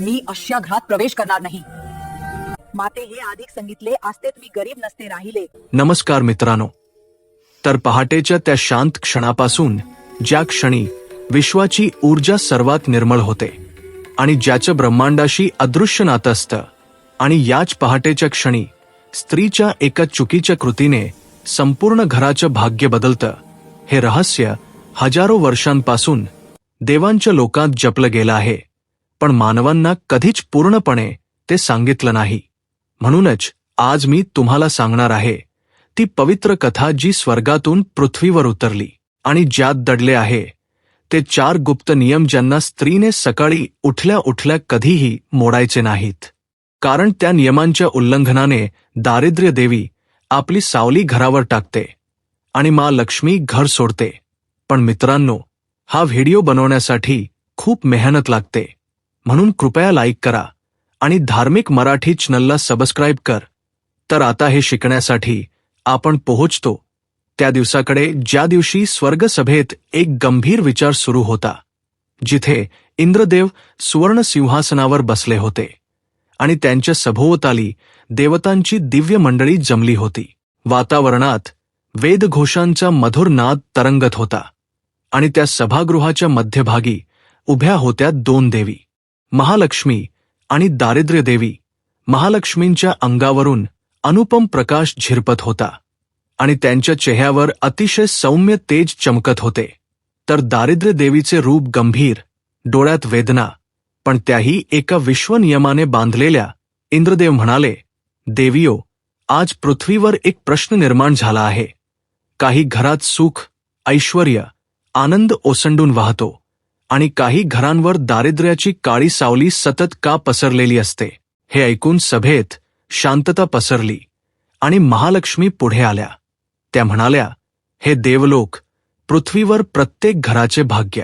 मी अशा घरात प्रवेश करणार नाही. माते हे अधिक सांगितले असते मी गरीब नसते राहिले. नमस्कार मित्रांनो. तर पहाटेच्या त्या शांत क्षणापासून ज्या क्षणी विश्वाची ऊर्जा सर्वात निर्मळ होते आणि ज्याचं ब्रह्मांडाशी अदृश्य नातं असतं आणि याच पहाटेच्या क्षणी स्त्रीच्या एका चुकीच्या कृतीने संपूर्ण घराचं भाग्य बदलतं हे रहस्य हजारो वर्षांपासून देवांच्या लोकांत जपलं गेलं आहे. पण मानवांना कधीच पूर्णपणे ते सांगितलं नाही. म्हणूनच आज मी तुम्हाला सांगणार आहे ती पवित्र कथा जी स्वर्गातून पृथ्वीवर उतरली आणि ज्यात दडले आहे ते चार गुप्त नियम ज्यांना स्त्रीने सकाळी उठल्या उठल्या कधीही मोडायचे नाहीत. कारण त्या नियमांच्या उल्लंघनाने दारिद्र्य देवी आपली सावली घरावर टाकते आणि मा लक्ष्मी घर सोडते. पण मित्रांनो हा व्हिडिओ बनवण्यासाठी खूप मेहनत लागते. म्हणून कृपया लाईक करा आणि धार्मिक मराठी चॅनलला सबस्क्राईब कर. तर आता हे शिकण्यासाठी आपण पोहोचतो. त्या दिवसाकडे ज्या दिवशी स्वर्गसभेत एक गंभीर विचार सुरू होता जिथे इंद्रदेव सुवर्ण सिंहासनावर बसले होते आणि त्यांच्या सभोवताली देवतांची दिव्य मंडळी जमली होती. वातावरणात वेदघोषांचा मधुर नाद तरंगत होता आणि त्या सभागृहाच्या मध्यभागी उभ्या होत्या दोन देवी. महालक्ष्मी आणि दारिद्र्य देवी महालक्ष्मींच्या अंगावरून अनुपम प्रकाश झिरपत होता आणि त्यांच्या चेहऱ्यावर अतिशय सौम्य तेज चमकत होते. तर दारिद्र्य देवीचे रूप गंभीर डोळ्यात वेदना पण त्याही एका विश्वनियमाने बांधलेल्या इंद्रदेव म्हणाले देवियो आज पृथ्वीवर एक प्रश्न निर्माण झाला आहे. काही घरात सुख ऐश्वर आनंद ओसंडून वाहतो. आणि काही घरांवर दारिद्र्याची काळी सावली सतत का पसरलेली असते हे ऐकून सभेत शांतता पसरली आणि महालक्ष्मी पुढे आल्या. त्या म्हणाल्या हे देवलोक पृथ्वीवर प्रत्येक घराचे भाग्य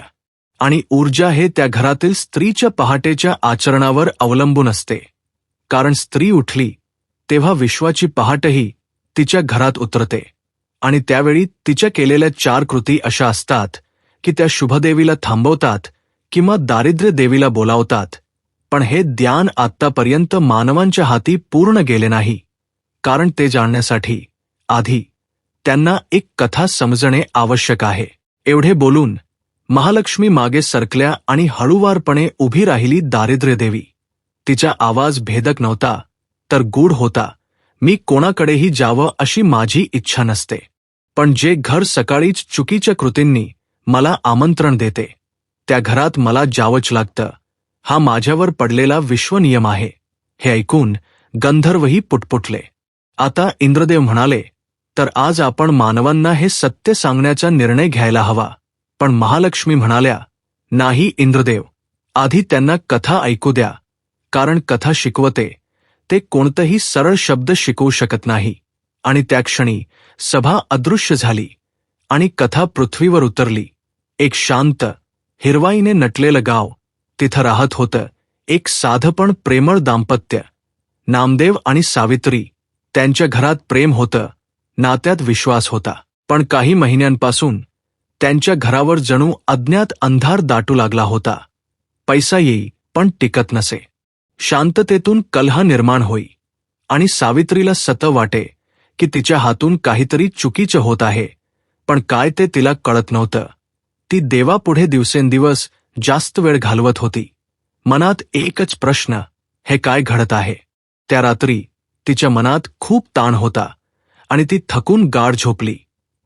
आणि ऊर्जा हे त्या घरातील स्त्रीच्या पहाटेच्या आचरणावर अवलंबून असते. कारण स्त्री उठली तेव्हा विश्वाची पहाटही तिच्या घरात उतरते आणि त्यावेळी तिच्या केलेल्या चार कृती अशा असतात की त्या शुभदेवीला थांबवतात किंवा दारिद्र्य देवीला बोलावतात. पण हे ज्ञान आत्तापर्यंत मानवांच्या हाती पूर्ण गेले नाही. कारण ते जाणण्यासाठी आधी त्यांना एक कथा समजणे आवश्यक आहे. एवढे बोलून महालक्ष्मी मागे सरकल्या आणि हळूवारपणे उभी राहिली दारिद्र्य देवी. तिचा आवाज भेदक नव्हता तर गूढ होता. मी कोणाकडेही जावं अशी माझी इच्छा नसते. पण जे घर सकाळीच चुकीच्या कृतींनी मला आमंत्रण देते. त्या घरात मला जावंच लागतं. हा माझ्यावर पडलेला विश्वनियम आहे. हे ऐकून गंधर्वही पुटपुटले. आता इंद्रदेव म्हणाले तर आज आपण मानवांना हे सत्य सांगण्याचा निर्णय घ्यायला हवा. पण महालक्ष्मी म्हणाल्या नाही इंद्रदेव. आधी त्यांना कथा ऐकू द्या. कारण कथा शिकवते. ते कोणतंही सरळ शब्द शिकवू शकत नाही. आणि त्या क्षणी सभा अदृश्य झाली आणि कथा पृथ्वीवर उतरली. एक शांत हिरवाईने नटलेलं गाव. तिथं राहत होतं एक साधपण प्रेमळ दाम्पत्य. नामदेव आणि सावित्री. त्यांच्या घरात प्रेम होतं नात्यात विश्वास होता. पण काही महिन्यांपासून त्यांच्या घरावर जणू अज्ञात अंधार दाटू लागला होता. पैसा येई पण टिकत नसे. शांततेतून कलह निर्माण होई. आणि सावित्रीला सत वाटे की तिच्या हातून काहीतरी चुकीचं होत आहे. पण काय ते तिला कळत नव्हतं. ती देवापुढे दिवसेंदिवस जास्त वेळ घालवत होती. मनात एकच प्रश्न हे काय घडत आहे? त्या रात्री तिच्या मनात खूप ताण होता आणि ती थकून गाढ झोपली.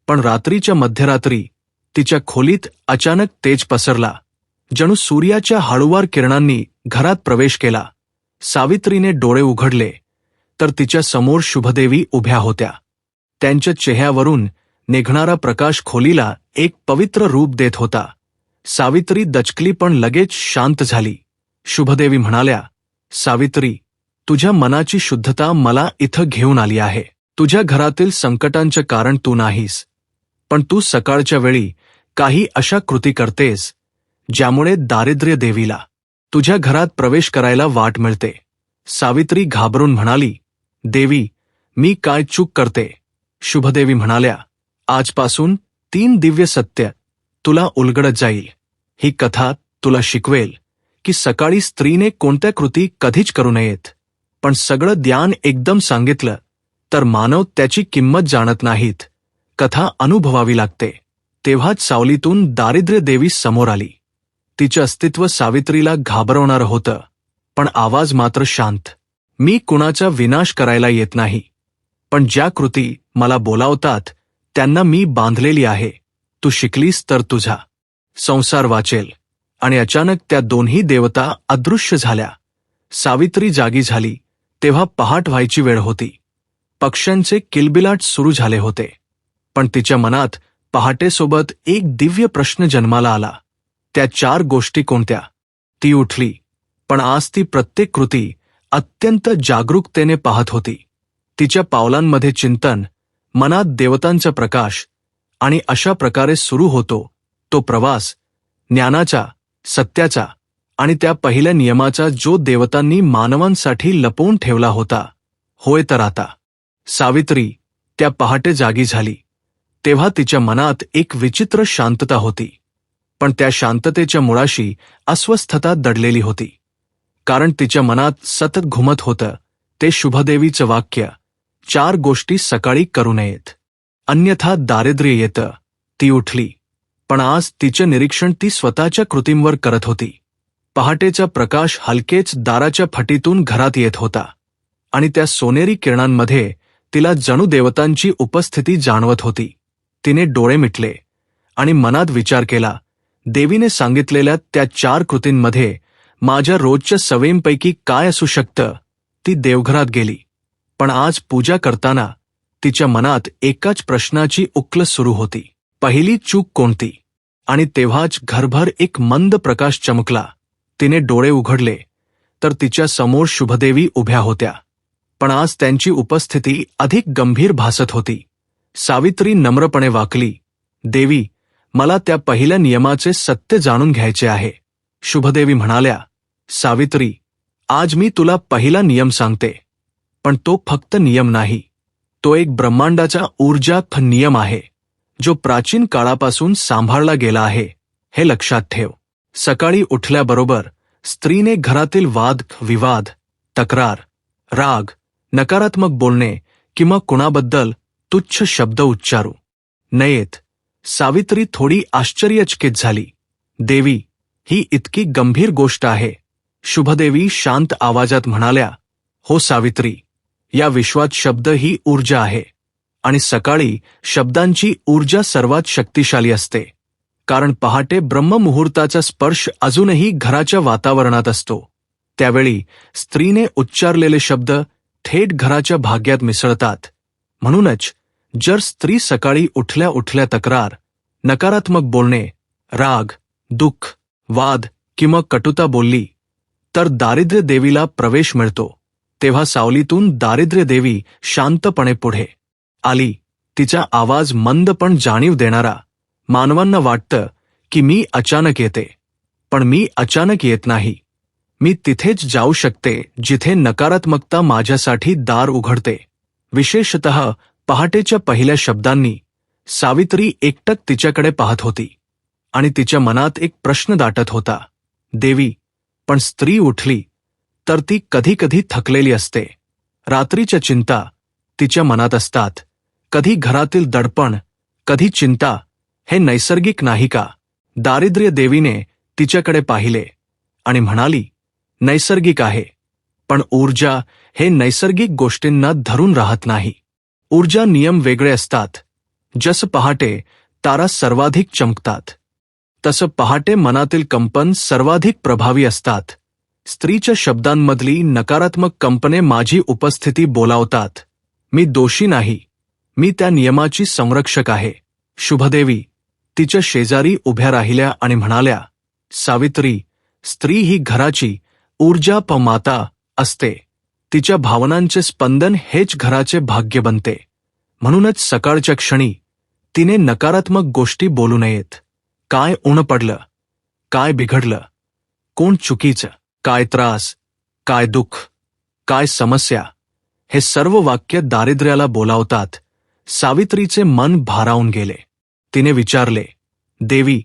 पण रात्रीच्या मध्यरात्री तिच्या खोलीत अचानक तेज पसरला. जणू सूर्याच्या हळुवार किरणांनी घरात प्रवेश केला. सावित्रीने डोळे उघडले तर तिच्या समोर शुभदेवी उभ्या होत्या. त्यांच्या चेहऱ्यावरून निघणारा प्रकाश खोलीला एक पवित्र रूप देत होता. सावित्री दचकली पण लगेच शांत झाली. शुभदेवी म्हणाल्या सावित्री तुझ्या मनाची शुद्धता मला इथं घेऊन आली आहे. तुझ्या घरातील संकटांचे कारण तू नाहीस. पण तू सकाळच्या वेळी काही अशा कृती करतेस ज्यामुळे दारिद्र्य देवीला तुझ्या घरात प्रवेश करायला वाट मिळते. सावित्री घाबरून म्हणाली देवी मी काय चूक करते? शुभदेवी म्हणाल्या आजपासून तीन दिव्य सत्य तुला उलगडत जाईल. ही कथा तुला शिकवेल की सकाळी स्त्रीने कोणत्या कृती कधीच करू नयेत. पण सगळं ज्ञान एकदम सांगितलं तर मानव त्याची किंमत जाणत नाहीत. कथा अनुभवावी लागते. तेव्हाच सावलीतून दारिद्र्य देवी समोर आली. तिचं अस्तित्व सावित्रीला घाबरवणारं होतं पण आवाज मात्र शांत. मी कुणाचा विनाश करायला येत नाही पण ज्या कृती मला बोलावतात त्यांना मी बांधलेली आहे. तू शिकलीस तर तुझा. संसार वाचेल. आणि अचानक त्या दोन्ही देवता अदृश्य झाल्या. सावित्री जागी झाली. तेव्हा पहाट व्हायची वेळ होती. पक्ष्यांचे किलबिलाट सुरू झाले होते. पण तिच्या मनात पहाटेसोबत एक दिव्य प्रश्न जन्माला आला. त्या चार गोष्टी कोणत्या? ती उठली. पण आज ती प्रत्येक कृती अत्यंत जागरूकतेने पाहत होती. तिच्या पावलांमध्ये चिंतन मनात देवतांचा प्रकाश आणि अशा प्रकारे सुरू होतो तो प्रवास ज्ञानाचा सत्याचा आणि त्या पहिल्या नियमाचा जो देवतांनी मानवांसाठी लपवून ठेवला होता. होय तर आता. सावित्री त्या पहाटे जागी झाली. तेव्हा तिच्या मनात एक विचित्र शांतता होती. पण त्या शांततेच्या मुळाशी अस्वस्थता दडलेली होती. कारण तिच्या मनात सतत घुमत होतं ते शुभदेवीचं वाक्य चार गोष्टी सकाळी करू नयेत. अन्यथा दारिद्र्य येतं. ती उठली. पण आज तिचं निरीक्षण ती स्वतःच्या कृतींवर करत होती. पहाटेचा प्रकाश हलकेच दाराच्या फटीतून घरात येत होता. आणि त्या सोनेरी किरणांमध्ये तिला जणू देवतांची उपस्थिती जाणवत होती. तिने डोळे मिटले. आणि मनात विचार केला. देवीने सांगितलेल्या त्या चार कृतींमध्ये माझ्या रोजच्या सवयींपैकी काय असू शकतं? ती देवघरात गेली. पण आज पूजा करताना तिच्या मनात एकाच प्रश्नाची उकल सुरू होती. पहिली चूक कोणती? आणि तेव्हाच घरभर एक मंद प्रकाश चमकला. तिने डोळे उघडले तर तिच्या समोर शुभदेवी उभ्या होत्या. पण आज त्यांची उपस्थिती अधिक गंभीर भासत होती. सावित्री नम्रपणे वाकली देवी मला त्या पहिल्या नियमाचे सत्य जाणून घ्यायचे आहे. शुभदेवी म्हणाल्या सावित्री आज मी तुला पहिला नियम सांगते. पण तो फक्त नियम नाही. तो एक ब्रह्मांडाचा ऊर्जा नियम आहे जो प्राचीन काळापासून सांभाळला गेला आहे हे लक्षात ठेव. सकाळी उठल्याबरोबर स्त्रीने घरातील वाद विवाद तक्रार राग नकारात्मक बोलणे किंवा कुणाबद्दल तुच्छ शब्द उच्चारू. नयेत सावित्री थोडी आश्चर्यचकित झाली. देवी ही इतकी गंभीर गोष्ट आहे. शुभदेवी शांत आवाजात म्हणाल्या हो सावित्री या विश्वात शब्द ही ऊर्जा आहे. आणि सकाळी शब्दांची ऊर्जा सर्वात शक्तिशाली असते. कारण पहाटे ब्रह्ममुहूर्ताचा स्पर्श अजूनही घराच्या वातावरणात असतो. त्यावेळी स्त्रीने उच्चारलेले शब्द थेट घराच्या भाग्यात मिसळतात. म्हणूनच जर स्त्री सकाळी उठल्या उठल्या तक्रार नकारात्मक बोलणे राग दुःख वाद किंवा कटुता बोलली तर दारिद्र्य देवीला प्रवेश मिळतो. तेव्हा सावलीतून दारिद्र्य देवी शांतपणे पुढे आली. तिचा आवाज मंद पण जाणीव देणारा. मानवांना वाटतं की मी अचानक येते. पण मी अचानक येत नाही. मी तिथेच जाऊ शकते जिथे नकारात्मकता माझ्यासाठी दार उघडते. विशेषत पहाटेच्या पहिल्या शब्दांनी. सावित्री एकटक तिच्याकडे पाहत होती. आणि तिच्या मनात एक प्रश्न दाटत होता. देवी पण स्त्री उठली. तर ती कधी कधी थकलेली असते. रात्रीच्या चिंता तिच्या मनात असतात. कधी घरातील दडपण कधी चिंता हे नैसर्गिक नाही का? दारिद्र्य देवीने तिच्याकडे पाहिले आणि म्हणाली नैसर्गिक आहे पण ऊर्जा हे नैसर्गिक गोष्टींना धरून राहत नाही. ऊर्जा नियम वेगळे असतात. जस पहाटे तारा सर्वाधिक चमकतात तसं पहाटे मनातील कंपन सर्वाधिक प्रभावी असतात. स्त्रीच्या शब्दांमधली नकारात्मक कंपने माझी उपस्थिती बोलावतात. मी दोषी नाही. मी त्या नियमाची संरक्षक आहे. शुभदेवी तिच्या शेजारी उभ्या राहिल्या आणि म्हणाल्या सावित्री स्त्री ही घराची ऊर्जा प माता असते. तिच्या भावनांचे स्पंदन हेच घराचे भाग्य बनते. म्हणूनच सकाळच्या क्षणी तिने नकारात्मक गोष्टी बोलू नयेत. काय उण पडलं? काय बिघडलं? कोण चुकीचं? काय त्रास काय दुःख काय समस्या हे सर्व वाक्य दारिद्र्याला बोलावतात. सावित्रीचे मन भारावून गेले. तिने विचारले देवी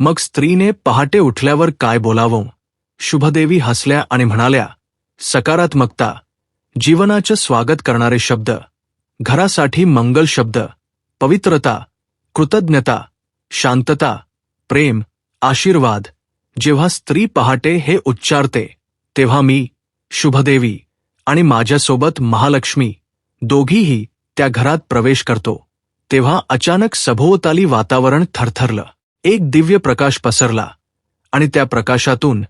मग स्त्रीने पहाटे उठल्यावर काय बोलावं? शुभदेवी हसल्या आणि म्हणाल्या सकारात्मकता जीवनाचं स्वागत करणारे शब्द घरासाठी मंगल शब्द पवित्रता कृतज्ञता शांतता प्रेम आशीर्वाद जेव्हा स्त्री पहाटे हे उच्चारते तेव्हा मी शुभदेवी आणि माझ्यासोबत महालक्ष्मी दोघीही त्या घरात प्रवेश करतो. तेव्हा अचानक सभोवताली वातावरण थरथरलं. एक दिव्य प्रकाश पसरला आणि त्या प्रकाशातून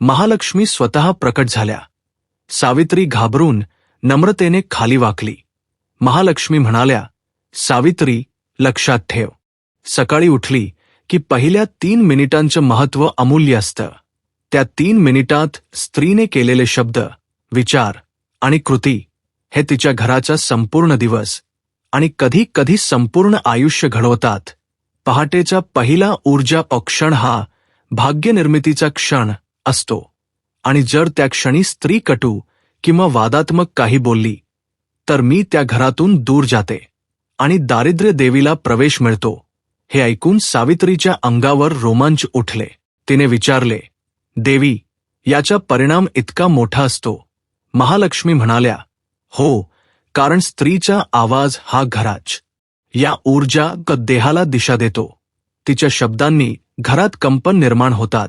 महालक्ष्मी स्वतः प्रकट झाल्या. सावित्री घाबरून नम्रतेने खाली वाकली. महालक्ष्मी म्हणाल्या सावित्री लक्षात ठेव. सकाळी उठली की पहिल्या तीन मिनिटांचं महत्त्व अमूल्य असतं. त्या तीन मिनिटात स्त्रीने केलेले शब्द विचार आणि कृती हे तिच्या घराचा संपूर्ण दिवस आणि कधी कधी संपूर्ण आयुष्य घडवतात. पहाटेचा पहिला ऊर्जा क्षण हा भाग्यनिर्मितीचा क्षण असतो. आणि जर त्या क्षणी स्त्री कटू किंवा वादात्मक काही बोलली तर मी त्या घरातून दूर जाते आणि दारिद्र्य देवीला प्रवेश मिळतो. हे ऐकून सावित्रीच्या अंगावर रोमांच उठले. तिने विचारले देवी याचा परिणाम इतका मोठा असतो. महालक्ष्मी म्हणाल्या हो कारण स्त्रीचा आवाज हा घराच. या ऊर्जा क देहाला दिशा देतो. तिच्या शब्दांनी घरात कंपन निर्माण होतात.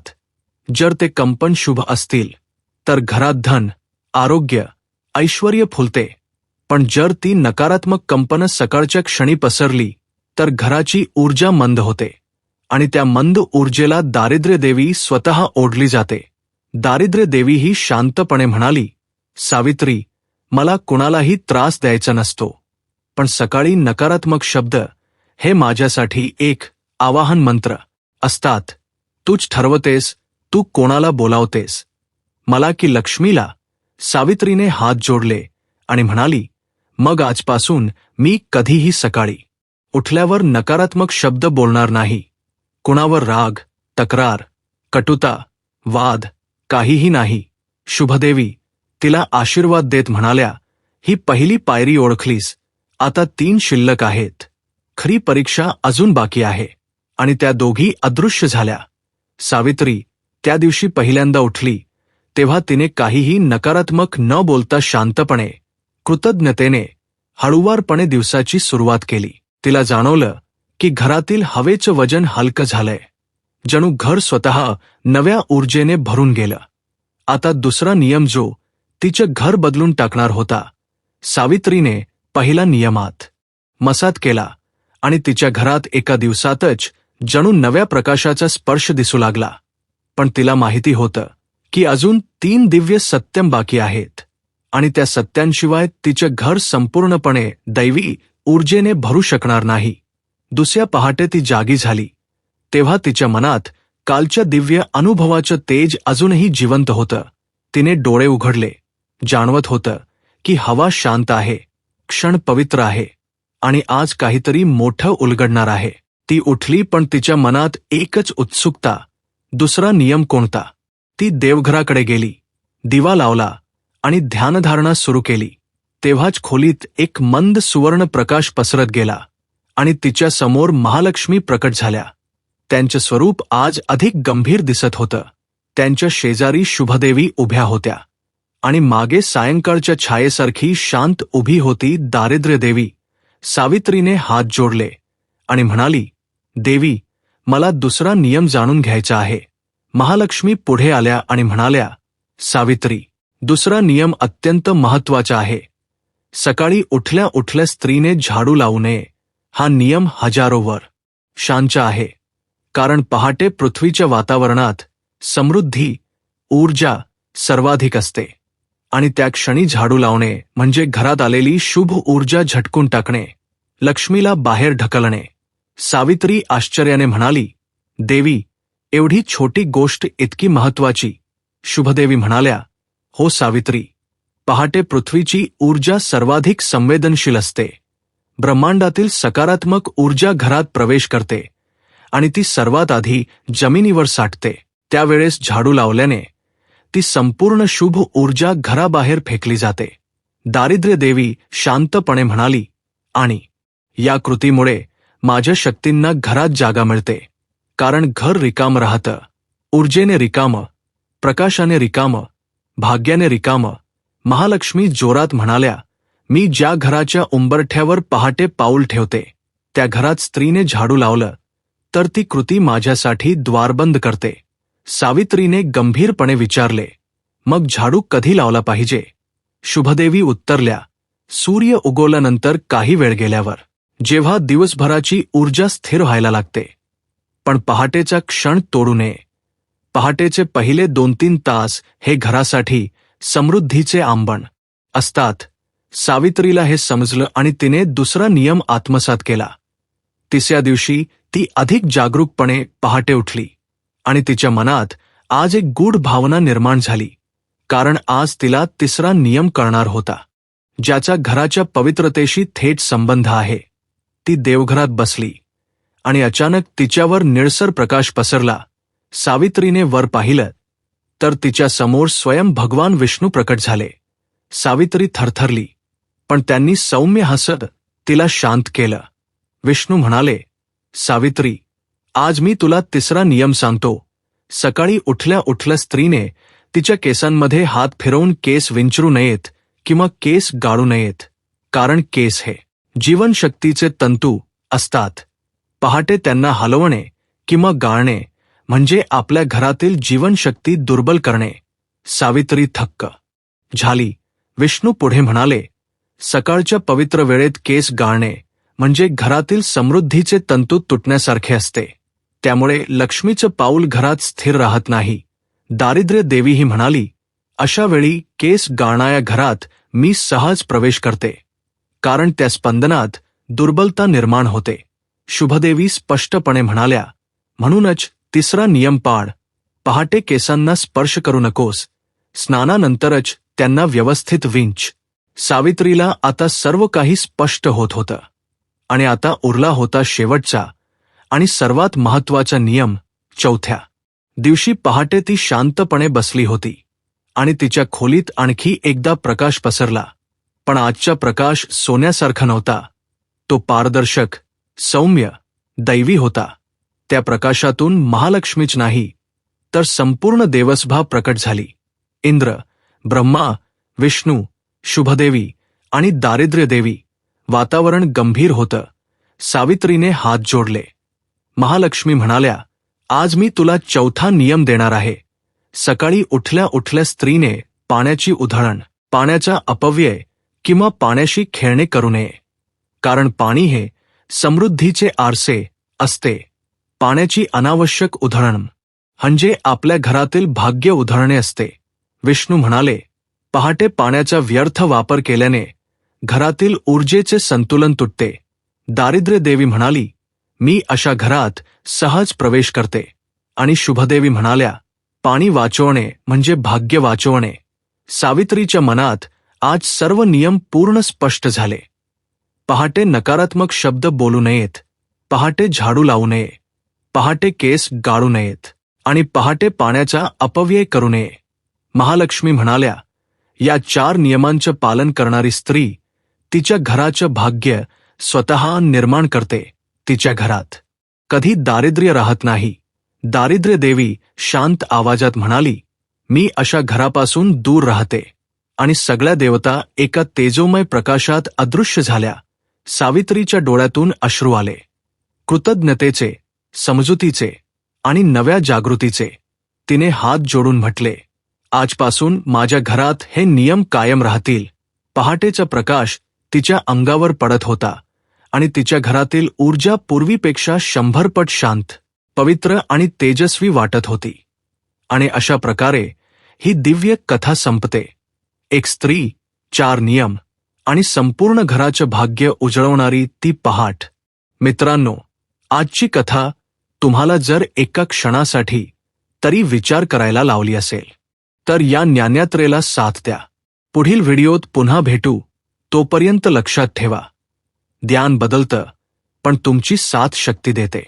जर ते कंपन शुभ असतील तर घरात धन आरोग्य ऐश्वर फुलते. पण जर ती नकारात्मक कंपनं सकाळच्या क्षणी पसरली तर घराची ऊर्जा मंद होते आणि त्या मंद ऊर्जेला दारिद्र्य देवी स्वतः ओढली जाते. दारिद्र्य देवी ही शांतपणे म्हणाली सावित्री मला कुणालाही त्रास द्यायचा नसतो. पण सकाळी नकारात्मक शब्द हे माझ्यासाठी एक आवाहन मंत्र असतात. तूच ठरवतेस तू कोणाला बोलावतेस. मला की लक्ष्मीला. सावित्रीने हात जोडले आणि म्हणाली मग आजपासून मी कधीही सकाळी उठल्यावर नकारात्मक शब्द बोलणार नाही. कुणावर राग तक्रार कटुता वाद काहीही नाही. शुभदेवी तिला आशीर्वाद देत म्हणाल्या ही पहिली पायरी ओळखलीस. आता तीन शिल्लक आहेत. खरी परीक्षा अजून बाकी आहे. आणि त्या दोघी अदृश्य झाल्या. सावित्री त्या दिवशी पहिल्यांदा उठली तेव्हा तिने काहीही नकारात्मक न बोलता शांतपणे कृतज्ञतेने हळुवारपणे दिवसाची सुरुवात केली. तिला जाणवलं की घरातील हवेचं वजन हलकं झालंय. जणू घर स्वतः नव्या ऊर्जेने भरून गेलं. आता दुसरा नियम जो तिचं घर बदलून टाकणार होता सावित्रीने पहिला नियमात मसात केला आणि तिच्या घरात एका दिवसातच जणू नव्या प्रकाशाचा स्पर्श दिसू लागला. पण तिला माहिती होतं की अजून तीन दिव्य सत्यम बाकी आहेत आणि त्या सत्यांशिवाय तिचे घर संपूर्णपणे दैवी ऊर्जेने भरू शकणार नाही. दुसऱ्या पहाटे ती जागी झाली. तेव्हा तिच्या मनात कालच्या दिव्य अनुभवाचं तेज अजूनही जिवंत होतं. तिने डोळे उघडले. जाणवत होतं की हवा शांत आहे क्षण पवित्र आहे आणि आज काहीतरी मोठं उलगडणार आहे. ती उठली पण तिच्या मनात एकच उत्सुकता. दुसरा नियम कोणता? ती देवघराकडे गेली. दिवा लावला आणि ध्यानधारणा सुरू केली. तेव्हाच खोलीत एक मंद सुवर्ण प्रकाश पसरत गेला आणि तिच्या समोर महालक्ष्मी प्रकट झाल्या. त्यांचे स्वरूप आज अधिक गंभीर दिसत होतं. त्यांच्या शेजारी शुभदेवी उभ्या होत्या आणि मागे सायंकाळच्या छायेसारखी शांत उभी होती दारिद्र्यदेवी सावित्रीने हात जोडले आणि म्हणाली देवी मला दुसरा नियम जाणून घ्यायचा आहे. महालक्ष्मी पुढे आल्या आणि म्हणाल्या सावित्री दुसरा नियम अत्यंत महत्त्वाचा आहे. सकाळी उठल्या उठल्या स्त्रीने झाडू लावू नये. हा नियम हजारोवर. शांचा आहे. कारण पहाटे पृथ्वीच्या वातावरणात समृद्धी ऊर्जा सर्वाधिक असते. आणि त्या क्षणी झाडू लावणे म्हणजे घरात आलेली शुभ ऊर्जा झटकून टाकणे. लक्ष्मीला बाहेर ढकलणे. सावित्री आश्चर्याने म्हणाली देवी एवढी छोटी गोष्ट इतकी महत्वाची शुभदेवी म्हणाल्या हो सावित्री पहाटे पृथ्वीची ऊर्जा सर्वाधिक संवेदनशील असते. ब्रह्मांडातील सकारात्मक ऊर्जा घरात प्रवेश करते आणि ती सर्वात आधी जमिनीवर साठते. त्यावेळेस झाडू लावल्याने ती संपूर्ण शुभ ऊर्जा घराबाहेर फेकली जाते. दारिद्र्य देवी शांतपणे म्हणाली आणि या कृतीमुळे माझ्या शक्तींना घरात जागा मिळते. कारण घर रिकाम राहतं. ऊर्जेने रिकामं प्रकाशाने रिकामं भाग्याने रिकामं महालक्ष्मी जोरात म्हणाल्या मी ज्या घराच्या उंबरठ्यावर पहाटे पाऊल ठेवते त्या घरात स्त्रीने झाडू लावलं तर ती कृती माझ्यासाठी द्वारबंद करते. सावित्रीने गंभीरपणे विचारले मग झाडू कधी लावला पाहिजे? शुभदेवी उत्तरल्या सूर्य उगवल्यानंतर काही वेळ गेल्यावर जेव्हा दिवसभराची ऊर्जा स्थिर व्हायला लागते. पण पहाटेचा क्षण तोडू नये. पहाटेचे पहिले दोन तीन तास हे घरासाठी समृद्धीचे आंबण. असतात सावित्रीला हे समजलं आणि तिने दुसरा नियम आत्मसात केला. तिसऱ्या दिवशी ती अधिक जागरूकपणे पहाटे उठली आणि तिच्या मनात आज एक गूढ भावना निर्माण झाली कारण आज तिला तिसरा नियम करणार होता ज्याचा घराच्या पवित्रतेशी थेट संबंध आहे. ती देवघरात बसली आणि अचानक तिच्यावर निळसर प्रकाश पसरला. सावित्रीने वर पाहिलं तर तिच्या समोर स्वयं भगवान विष्णू प्रकट झाले. सावित्री थरथरली पण त्यांनी सौम्य हसत तिला शांत केलं. विष्णू म्हणाले सावित्री आज मी तुला तिसरा नियम सांगतो. सकाळी उठल्या उठल्या स्त्रीने तिच्या केसांमध्ये हात फिरवून केस विंचरू नयेत किंवा केस गाळू नयेत कारण केस हे जीवनशक्तीचे तंतू असतात. पहाटे त्यांना हलवणे किंवा गाळणे म्हणजे आपल्या घरातील जीवनशक्ती दुर्बल करणे. सावित्री थक्क. झाली. विष्णू पुढे म्हणाले सकाळच्या पवित्र वेळेत केस गाळणे म्हणजे घरातील समृद्धीचे तंतू तुटण्यासारखे असते. त्यामुळे लक्ष्मीचं पाऊल घरात स्थिर राहत नाही. दारिद्र्य देवी ही म्हणाली अशा वेळी केस गाळणाऱ्या घरात मी सहज प्रवेश करते. कारण त्या स्पंदनात दुर्बलता निर्माण होते. शुभदेवी स्पष्टपणे म्हणाल्या म्हणूनच तिसरा नियम पाळ पहाटे केसांना स्पर्श करू नकोस. स्नानानंतरच त्यांना व्यवस्थित विंच. सावित्रीला आता सर्व काही स्पष्ट होत होतं. आणि आता उरला होता शेवटचा आणि सर्वात महत्त्वाचा नियम चौथ्या. दिवशी पहाटे ती शांतपणे बसली होती. आणि तिच्या खोलीत आणखी एकदा प्रकाश पसरला. पण आजचा प्रकाश सोन्यासारखा नव्हता. तो पारदर्शक सौम्य दैवी होता. त्या प्रकाशातून महालक्ष्मीच नाही तर संपूर्ण देवसभा प्रकट झाली. इंद्र ब्रह्मा विष्णू शुभदेवी आणि दारिद्र्य देवी वातावरण गंभीर होतं. सावित्रीने हात जोडले. महालक्ष्मी म्हणाल्या आज मी तुला चौथा नियम देणार आहे. सकाळी उठल्या उठल्या स्त्रीने पाण्याची उधळण पाण्याचा अपव्यय किंवा पाण्याशी खेळणे करू नये. कारण पाणी हे समृद्धीचे आरसे असते. पाण्याची अनावश्यक उधळण. म्हणजे आपल्या घरातील भाग्य उधळणे असते. विष्णू म्हणाले पहाटे पाण्याचा व्यर्थ वापर केल्याने घरातील ऊर्जेचे संतुलन तुटते. दारिद्र्य देवी म्हणाली मी अशा घरात सहज प्रवेश करते. आणि शुभदेवी म्हणाल्या पाणी वाचवणे म्हणजे भाग्य वाचवणे. सावित्रीच्या मनात आज सर्व नियम पूर्ण स्पष्ट झाले. पहाटे नकारात्मक शब्द बोलू नयेत. पहाटे झाडू लावू नये. पहाटे केस गाळू नयेत आणि पहाटे पाण्याचा अपव्यय करू नये. महालक्ष्मी म्हणाल्या या चार नियमांचं पालन करणारी स्त्री तिच्या घराचं भाग्य स्वतः निर्माण करते तिच्या घरात. कधी दारिद्र्य राहत नाही. दारिद्र्य देवी शांत आवाजात म्हणाली मी अशा घरापासून दूर राहते आणि सगळ्या देवता एका तेजोमय प्रकाशात अदृश्य झाल्या. सावित्रीच्या डोळ्यातून अश्रू आले. कृतज्ञतेचे समजुतीचे आणि नव्या जागृतीचे. तिने हात जोडून म्हटले आजपासून माझ्या घरात हे नियम कायम राहतील. पहाटेचा प्रकाश तिच्या अंगावर पडत होता आणि तिच्या घरातील ऊर्जा पूर्वीपेक्षा शंभरपट शांत पवित्र आणि तेजस्वी वाटत होती. आणि अशा प्रकारे ही दिव्य कथा संपते. एक स्त्री चार नियम आणि संपूर्ण घराचं भाग्य उजळवणारी ती पहाट. मित्रांनो आजची कथा तुम्हाला जर एका क्षणासाठी तरी विचार करायला लावली असेल तर या ज्ञान्यात्रेला साथ द्या. पुढील व्हिडिओत पुन्हा भेटू. तोपर्यंत लक्षात ठेवा. ध्यान बदलतं पण तुमची साथ शक्ती देते.